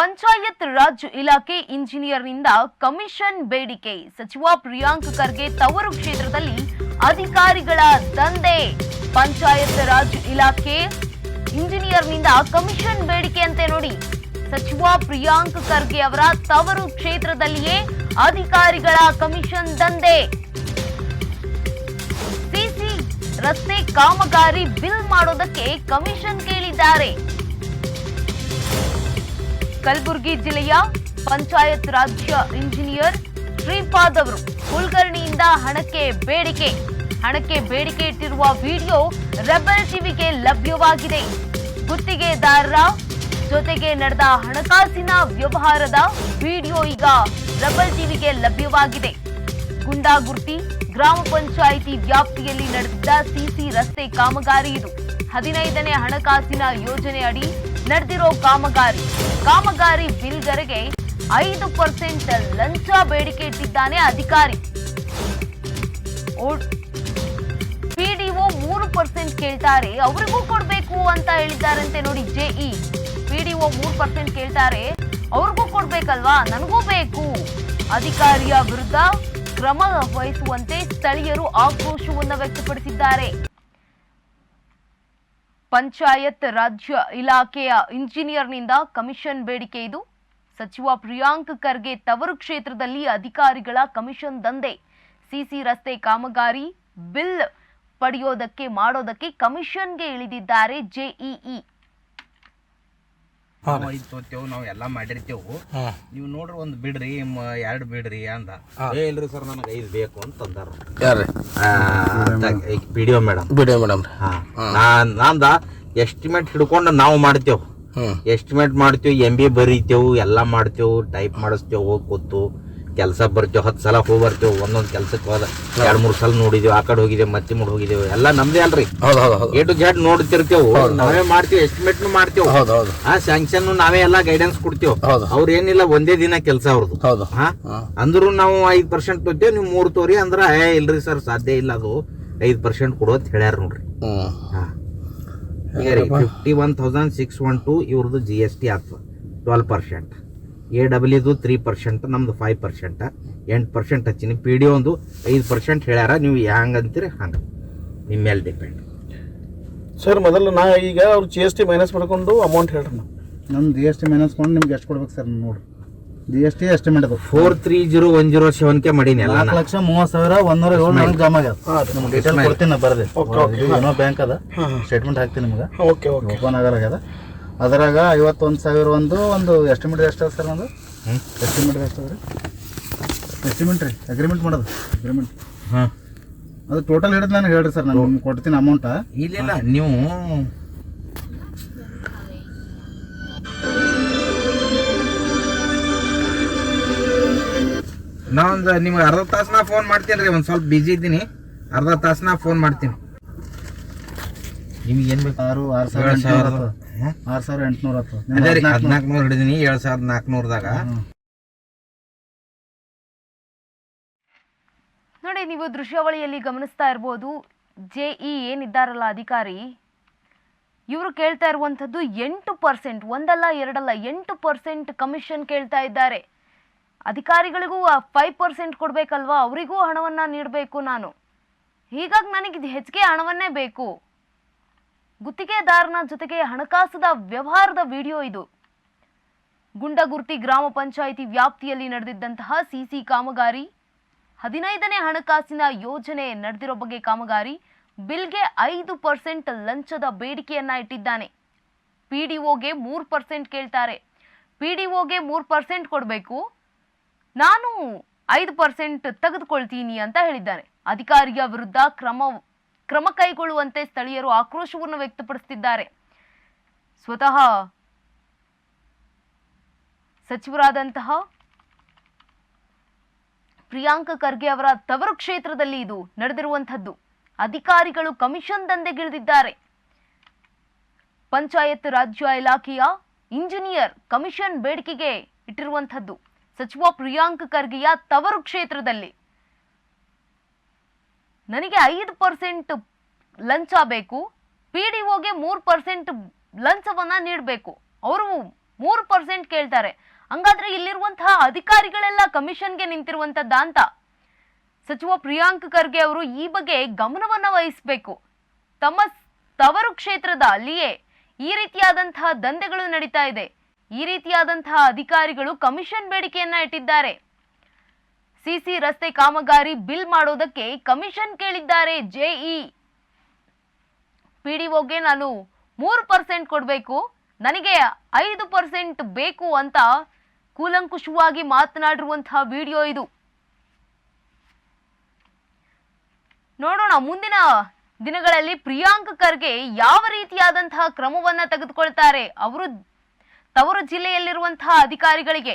ಪಂಚಾಯತ್ ರಾಜ್ ಇಲಾಖೆ ಇಂಜಿನಿಯರ್ನಿಂದ ಕಮಿಷನ್ ಬೇಡಿಕೆ. ಸಚಿವ ಪ್ರಿಯಾಂಕ್ ಖರ್ಗೆ ತವರು ಕ್ಷೇತ್ರದಲ್ಲಿ ಅಧಿಕಾರಿಗಳ ದಂಧೆ. ಪಂಚಾಯತ್ ರಾಜ್ ಇಲಾಖೆ ಇಂಜಿನಿಯರ್ನಿಂದ ಕಮಿಷನ್ ಬೇಡಿಕೆ ಅಂತೆ ನೋಡಿ. ಸಚಿವ ಪ್ರಿಯಾಂಕ್ ಖರ್ಗೆ ಅವರ ತವರು ಕ್ಷೇತ್ರದಲ್ಲಿಯೇ ಅಧಿಕಾರಿಗಳ ಕಮಿಷನ್ ದಂಧೆ. ಸಿಸಿ ರಸ್ತೆ ಕಾಮಗಾರಿ ಬಿಲ್ ಮಾಡೋದಕ್ಕೆ ಕಮಿಷನ್ ಕೇಳಿದ್ದಾರೆ. ಕಲಬುರಗಿ ಜಿಲ್ಲೆಯ ಪಂಚಾಯತ್ ರಾಜ್ಯ ಇಂಜಿನಿಯರ್ ಶ್ರೀಪಾದ್ ಅವರು ಕುಲಕರ್ಣಿಯಿಂದ ಹಣಕ್ಕೆ ಬೇಡಿಕೆ ಹಣಕ್ಕೆ ಬೇಡಿಕೆ ಇಟ್ಟಿರುವ ವಿಡಿಯೋ ರೆಬಲ್ ಟಿವಿಗೆ ಲಭ್ಯವಾಗಿದೆ. ಗುತ್ತಿಗೆದಾರರ ಜೊತೆಗೆ ನಡೆದ ಹಣಕಾಸಿನ ವ್ಯವಹಾರದ ವಿಡಿಯೋ ಈಗ ರೆಬಲ್ ಟಿವಿಗೆ ಲಭ್ಯವಾಗಿದೆ. ಗುಂಡಾಗುರ್ತಿ ಗ್ರಾಮ ಪಂಚಾಯಿತಿ ವ್ಯಾಪ್ತಿಯಲ್ಲಿ ನಡೆದಿದ್ದ ಸಿಸಿ ರಸ್ತೆ ಕಾಮಗಾರಿ ಇದು. ಹದಿನೈದನೇ ಹಣಕಾಸಿನ ಯೋಜನೆ ಅಡಿ ನಡೆದಿರೋ ಕಾಮಗಾರಿ. ಕಾಮಗಾರಿ ಬಿಲ್ಗರಿಗೆ ಐದು ಪರ್ಸೆಂಟ್ ಲಂಚ ಬೇಡಿಕೆ ಇಟ್ಟಿದ್ದಾನೆ ಅಧಿಕಾರಿ. ಪಿಡಿಒ ಮೂರು ಪರ್ಸೆಂಟ್ ಕೇಳ್ತಾರೆ, ಅವರಿಗೂ ಕೊಡ್ಬೇಕು ಅಂತ ಹೇಳಿದ್ದಾರಂತೆ ನೋಡಿ ಜೆಇ ಪಿಡಿಒ ಮೂರು ಪರ್ಸೆಂಟ್ ಕೇಳ್ತಾರೆ, ಅವ್ರಿಗೂ ಕೊಡ್ಬೇಕಲ್ವಾ? ನನಗೂ ಬೇಕು. ಅಧಿಕಾರಿಯ ವಿರುದ್ಧ ಕ್ರಮ ವಹಿಸುವಂತೆ ಸ್ಥಳೀಯರು ಆಕ್ರೋಶವನ್ನು ವ್ಯಕ್ತಪಡಿಸಿದ್ದಾರೆ. ಪಂಚಾಯತ್ ರಾಜ್ಯ ಇಲಾಖೆಯ ಇಂಜಿನಿಯರ್ನಿಂದ ಕಮಿಷನ್ ಬೇಡಿಕೆ ಇದು. ಸಚಿವ ಪ್ರಿಯಾಂಕ್ ಖರ್ಗೆ ತವರು ಕ್ಷೇತ್ರದಲ್ಲಿ ಅಧಿಕಾರಿಗಳ ಕಮಿಷನ್ ದಂಧೆ. ಸಿಸಿ ರಸ್ತೆ ಕಾಮಗಾರಿ, ಬಿಲ್ ಪಡೆಯೋದಕ್ಕೆ ಮಾಡೋದಕ್ಕೆ ಕಮಿಷನ್ಗೆ ಇಳಿದಿದ್ದಾರೆ ಜೆಇಇ ಐದು ತೋತೇವು ನಾವು ಎಲ್ಲ ಮಾಡಿರ್ತೇವು. ನೀವು ನೋಡ್ರಿ ಒಂದು ಬಿಡ್ರಿ ಎರಡು ಎರಡ್ ಬಿಡ್ರಿ ಅಂದ. ಏ ಇಲ್ರಿ ಸರ್ ನನಗೆ ಐದು ಬೇಕು ಅಂತ ಅಂದಾರ ಯಾರ್ರಿ ಪಿ ಡಿ ಒ ಮೇಡಮ್ ಬಿಡಿ ಮೇಡಮ್ ನಾಂದ ಎಸ್ಟಿಮೇಟ್ ಹಿಡ್ಕೊಂಡು ನಾವು ಮಾಡ್ತೇವ್. ಎಸ್ಟಿಮೇಟ್ ಮಾಡ್ತೇವೆ ಎಂ ಬಿ ಬರೀತೇವು ಎಲ್ಲ ಮಾಡ್ತೇವು ಟೈಪ್ ಮಾಡಿಸ್ತೇವೆ ಹೋಗಿ ಕೂತು. ಕೆಲಸ ಬರ್ತೇವೆ ಹತ್ತು ಸಲ ಹೋಗಿ ಬರ್ತೇವೆ ಒಂದೊಂದು ಕೆಲಸಕ್ಕೆ ಹೋದ ಎರಡು ಮೂರು ಸಲ ನೋಡಿದೇವೆ ಆ ಕಡೆ ಹೋಗಿದ್ದೇವೆ ಮತ್ತೆ ಮುಡ್ ಹೋಗಿದ್ದೇವೆ ಎಲ್ಲ ನಮ್ದೇ ಅಲ್ರಿ. ಎ ಟು ಜೆಡ್ ನೋಡ್ತಿರ್ತೇವೆ ನಾವೇ ಮಾಡ್ತೀವಿ ಎಸ್ಟಿಮೇಟ್ ಮಾಡ್ತೇವೆ ಆ ಸ್ಯಾಂಕ್ಷನ್ ನಾವೇ ಎಲ್ಲ ಗೈಡೆನ್ಸ್ ಕೊಡ್ತೇವೆ ಹೌದು. ಅವ್ರ ಏನಿಲ್ಲ ಒಂದೇ ದಿನ ಕೆಲಸ ಅವ್ರದ್ದು. ಅಂದ್ರು ನಾವು ಐದ್ ಪರ್ಸೆಂಟ್ ತೊತ್ತೇವ್ ನೀವು ಮೂರು ತೋರಿ ಅಂದ್ರ ಏ ಇಲ್ರಿ ಸರ್ ಸಾಧ್ಯ ಇಲ್ಲ ಅದು ಐದ್ ಪರ್ಸೆಂಟ್ ಕೊಡು ಅಂತ ಹೇಳ್ಯಾರ ನೋಡ್ರಿ. Fifty one thousand six one two ಇವ್ರದ್ದು ಜಿ ಎಸ್ ಟಿ ಆಗ್ತದೆ ಟ್ವೆಲ್ ಪರ್ಸೆಂಟ್ ಎ ಡಬ್ಲ್ಯೂದು ತ್ರೀ ಪರ್ಸೆಂಟ್ ನಮ್ದು ಫೈವ್ ಪರ್ಸೆಂಟ್ ಎಂಟು ಪರ್ಸೆಂಟ್ ಹಚ್ಚಿನಿ. ಪಿ ಡಿ ಒಂದು ಐದು ಪರ್ಸೆಂಟ್ ಹೇಳ್ಯಾರ ನೀವು ಹ್ಯಾಂಗ ಅಂತೀರಿ ಹಂಗೆ. ನಿಮ್ಮ ಮೇಲೆ ಡಿಪೆಂಡ್ ಸರ್ ಮೊದಲು ನಾ ಈಗ ಅವ್ರು ಜಿ ಎಸ್ ಟಿ ಮೈನಸ್ ಮಾಡ್ಕೊಂಡು ಅಮೌಂಟ್ ಹೇಳ್ರಿ ನಾವು ನಮ್ಮ ಜಿ ಎಸ್ ಟಿ ಮೈನಸ್ ಮಾಡಿ ನಿಮ್ಗೆ ಎಷ್ಟು ಕೊಡ್ಬೇಕು ಸರ್ ನೋಡಿ ಜಿ ಎಸ್ ಟಿ ಎಸ್ಟಿಮೇಟ್ ಅದು. Four three zero one zero seven K ಮಾಡೀನಿ ಎಲ್ಲ ನಾಲ್ಕು ಲಕ್ಷ ಮೂವತ್ತು ಸಾವಿರ ಒಂದೂರ ಏಳು ನನಗೆ ಜಮಾ ಆಗ್ಯದ ನಿಮ್ಗೆ ಡೀಟೇಲ್ ಕೊಡ್ತೀನಿ ನಾ ಬರ್ರಿ. ಇದು ಏನೋ ಬ್ಯಾಂಕ್ ಅದ. ಸ್ಟೇಟ್ಮೆಂಟ್ ಹಾಕ್ತೀನಿ ನಿಮ್ಗೆ. ಓಕೆ ಓಕೆ ಓಪನ್ ಆಗಲಾಗ್ಯದ ಅದರಾಗ ಐವತ್ತೊಂದು ಸಾವಿರ ಒಂದು ಒಂದು ಎಸ್ಟಿಮೇಟ್ ಎಷ್ಟು ಸರ್ ಒಂದು ಎಸ್ಟಿಮೇಟ್ ಎಷ್ಟು ಅದ ರೀ ಎಸ್ಟಿಮೇಟ್ ರೀ ಅಗ್ರಿಮೆಂಟ್ ಮಾಡೋದು ಅಗ್ರಿಮೆಂಟ್ ಹಾಂ. ಅದು ಟೋಟಲ್ ಹಿಡಿದು ನಾನು ಹೇಳ್ರಿ ಸರ್ ನಾನು ನಿಮ್ಗೆ ಕೊಡ್ತೀನಿ ಅಮೌಂಟ ಇಲ್ಲ ನೀವು ನಾ ಒಂದು ನಿಮ್ಗೆ ಅರ್ಧ ತಾಸನ ಫೋನ್ ಮಾಡ್ತೀನಿ ರೀ ಒಂದು ಸ್ವಲ್ಪ ಬಿಜಿ ಇದ್ದೀನಿ. ಅರ್ಧ ತಾಸನ ಫೋನ್ ಮಾಡ್ತೀನಿ. ನಿಮ್ಗೆ ಏನು ಬೇಕು? ಆರು ಆರು ಸಾವಿರ ಸಾವಿರ. ಆರು ಸಾವಿರ ಎಂಟುನೂರ ಹತ್ತು? ಅದೇ ಹದಿನಾಲ್ಕು ನೂರು ಹಿಡಿದೀನಿ ಏಳು ಸಾವಿರದ ನಾಲ್ಕುನೂರದಾಗ ನೋಡಿ ನೀವು ದೃಶ್ಯಾವಳಿಯಲ್ಲಿ ಗಮನಿಸ್ತಾ ಇರ್ಬೋದು ಜೆಇ ಏನಿದ್ದಾರಲ್ಲ ಅಧಿಕಾರಿ? ಇವರು ಕೇಳ್ತಾ ಇರುವಂಥದ್ದು ಎಂಟು ಪರ್ಸೆಂಟ್ ಒಂದಲ್ಲ ಎರಡಲ್ಲ ಎಂಟು ಪರ್ಸೆಂಟ್ ಕಮಿಷನ್ ಕೇಳ್ತಾ ಇದ್ದಾರೆ. ಅಧಿಕಾರಿಗಳಿಗೂ ಫೈವ್ ಪರ್ಸೆಂಟ್ ಕೊಡಬೇಕಲ್ವಾ? ಅವರಿಗೂ ಹಣವನ್ನು ನೀಡಬೇಕು ನಾನು. ಹೀಗಾಗಿ ನನಗೆ ಇದು ಹೆಚ್ಚಿಗೆ ಹಣವನ್ನೇ ಬೇಕು. ಗುತ್ತಿಗೆದಾರನ ಜೊತೆಗೆ ಹಣಕಾಸದ ವ್ಯವಹಾರದ ವಿಡಿಯೋ ಇದು. ಗುಂಡಗುರ್ತಿ ಗ್ರಾಮ ಪಂಚಾಯಿತಿ ವ್ಯಾಪ್ತಿಯಲ್ಲಿ ನಡೆದಿದ್ದಂತಹ ಸಿಸಿ ಕಾಮಗಾರಿ, ಹದಿನೈದನೇ ಹಣಕಾಸಿನ ಯೋಜನೆ ನಡೆದಿರೋ ಬಗ್ಗೆ ಕಾಮಗಾರಿ, ಬಿಲ್ಗೆ ಐದು ಪರ್ಸೆಂಟ್ ಲಂಚದ ಬೇಡಿಕೆಯನ್ನ ಇಟ್ಟಿದ್ದಾನೆ. ಪಿಡಿಒಗೆ ಮೂರು ಪರ್ಸೆಂಟ್ ಕೇಳ್ತಾರೆ. ಪಿಡಿಒಗೆ ಮೂರು ಪರ್ಸೆಂಟ್ ಕೊಡಬೇಕು, ನಾನು ಐದು ಪರ್ಸೆಂಟ್ ತೆಗೆದುಕೊಳ್ತೀನಿ ಅಂತ ಹೇಳಿದ್ದಾನೆ ಅಧಿಕಾರಿಯ ವಿರುದ್ಧ ಕ್ರಮ ಕ್ರಮ ಕೈಗೊಳ್ಳುವಂತೆ ಸ್ಥಳೀಯರು ಆಕ್ರೋಶವನ್ನು ವ್ಯಕ್ತಪಡಿಸುತ್ತಿದ್ದಾರೆ. ಸ್ವತಃ ಸಚಿವರಾದಂತಹ ಪ್ರಿಯಾಂಕ ಖರ್ಗೆ ಅವರ ತವರು ಕ್ಷೇತ್ರದಲ್ಲಿ ಇದು ನಡೆದಿರುವಂಥದ್ದು. ಅಧಿಕಾರಿಗಳು ಕಮಿಷನ್ ದಂಧೆಗಿಳಿದಿದ್ದಾರೆ. ಪಂಚಾಯತ್ ರಾಜ್ಯ ಇಲಾಖೆಯ ಇಂಜಿನಿಯರ್ ಕಮಿಷನ್ ಬೇಡಿಕೆಗೆ ಇಟ್ಟಿರುವಂಥದ್ದು. ಸಚಿವ ಪ್ರಿಯಾಂಕ ಖರ್ಗೆಯ ತವರು ಕ್ಷೇತ್ರದಲ್ಲಿ ನನಗೆ ಐದು ಪರ್ಸೆಂಟ್ ಲಂಚ ಬೇಕು ಪಿ ಡಿ ಒಗೆ ಮೂರು ಪರ್ಸೆಂಟ್ ಲಂಚವನ್ನ ನೀಡಬೇಕು. ಅವರು ಮೂರು ಪರ್ಸೆಂಟ್ ಕೇಳ್ತಾರೆ. ಹಂಗಾದ್ರೆ ಇಲ್ಲಿರುವಂತಹ ಅಧಿಕಾರಿಗಳೆಲ್ಲ ಕಮಿಷನ್ಗೆ ನಿಂತಿರುವಂತದ್ದ ಅಂತ. ಸಚಿವ ಪ್ರಿಯಾಂಕ್ ಖರ್ಗೆ ಅವರು ಈ ಬಗ್ಗೆ ಗಮನವನ್ನ ವಹಿಸಬೇಕು. ತಮ್ಮ ತವರು ಕ್ಷೇತ್ರದ ಅಲ್ಲಿಯೇ ಈ ರೀತಿಯಾದಂತಹ ದಂಧೆಗಳು ನಡೀತಾ ಇದೆ. ಈ ರೀತಿಯಾದಂತಹ ಅಧಿಕಾರಿಗಳು ಕಮಿಷನ್ ಬೇಡಿಕೆಯನ್ನ ಇಟ್ಟಿದ್ದಾರೆ. ಸಿಸಿ ರಸ್ತೆ ಕಾಮಗಾರಿ ಬಿಲ್ ಮಾಡೋದಕ್ಕೆ ಕಮಿಷನ್ ಕೇಳಿದ್ದಾರೆ ಜೆಇ ಪಿಡಿಒಗೆ ನಾನು ಮೂರು ಪರ್ಸೆಂಟ್ ಕೊಡಬೇಕು, ನನಗೆ ಐದು ಪರ್ಸೆಂಟ್ ಬೇಕು ಅಂತ ಕೂಲಂಕುಷವಾಗಿ ಮಾತನಾಡಿರುವಂತಹ ವಿಡಿಯೋ ಇದು. ನೋಡೋಣ, ಮುಂದಿನ ದಿನಗಳಲ್ಲಿ ಪ್ರಿಯಾಂಕ್ ಖರ್ಗೆ ಯಾವ ರೀತಿಯಾದಂತಹ ಕ್ರಮವನ್ನ ತೆಗೆದುಕೊಳ್ತಾರೆ. ಅವರು ತವರು ಜಿಲ್ಲೆಯಲ್ಲಿರುವಂತಹ ಅಧಿಕಾರಿಗಳಿಗೆ